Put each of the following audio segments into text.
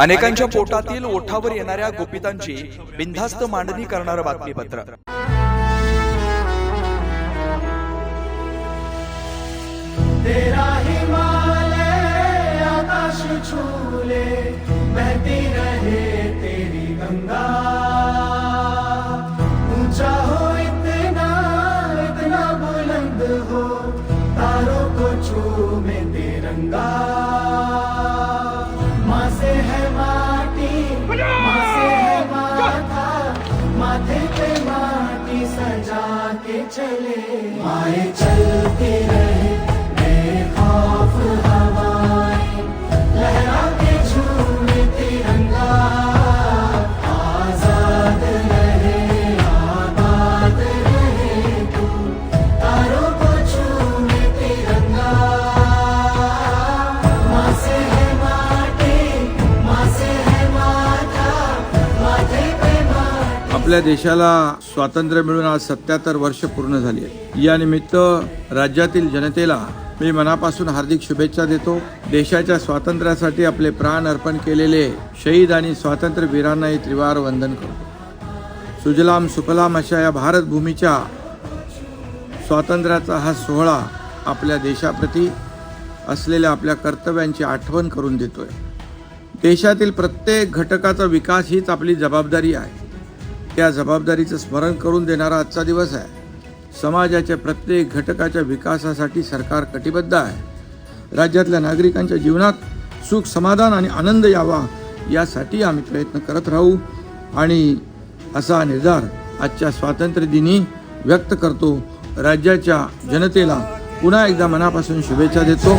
अनेकांच्या पोटातील ओठावर येणाऱ्या गोपितांची बिनधास्त मांडणी करणारं बातमीपत्र. तेरा हिमालय आकाश छूले बहती रहे तेरी गंगा। ऊंचा हो इतना इतना बुलंद हो तारों को चूमे तिरंगा। माथे पे माटी सजा के चले। माए चलती रहे। आपल्या देशाला स्वातंत्र्य मिळून आज सत्याहत्तर वर्ष पूर्ण झाली आहेत. या निमित्त राज्यातील जनतेला मी मनापासून हार्दिक शुभेच्छा देतो. देशाच्या स्वातंत्र्यासाठी आपले प्राण अर्पण केलेले शहीद आणि स्वातंत्र्यवीरांनाही त्रिवार वंदन करतो. सुजलाम सुफलाम अशा या भारतभूमीच्या स्वातंत्र्याचा हा सोहळा आपल्या देशाप्रती असलेल्या आपल्या कर्तव्यांची आठवण करून देतोय. देशातील प्रत्येक घटकाचा विकास हीच आपली जबाबदारी आहे. त्या जबाबदारीचं स्मरण करून देणारा आजचा दिवस आहे. समाजाच्या प्रत्येक घटकाच्या विकासासाठी सरकार कटिबद्ध आहे. राज्यातल्या नागरिकांच्या जीवनात सुख समाधान आणि आनंद यावा यासाठी आम्ही प्रयत्न करत राहू आणि असा निर्धार आजच्या स्वातंत्र्यदिनी व्यक्त करतो. राज्याच्या जनतेला पुन्हा एकदा मनापासून शुभेच्छा देतो.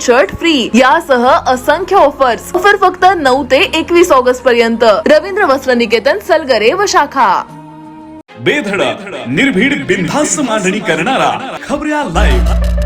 शर्ट फ्री यासह असंख्य ऑफर्स ऑफर फक्त नऊ ते एकवीस ऑगस्ट पर्यंत. रवींद्र वस्त्र निकेतन सलगरे व शाखा. बेधडक निर्भीड बिनधास्त मांडणी करणारा खबऱ्या लाईव्ह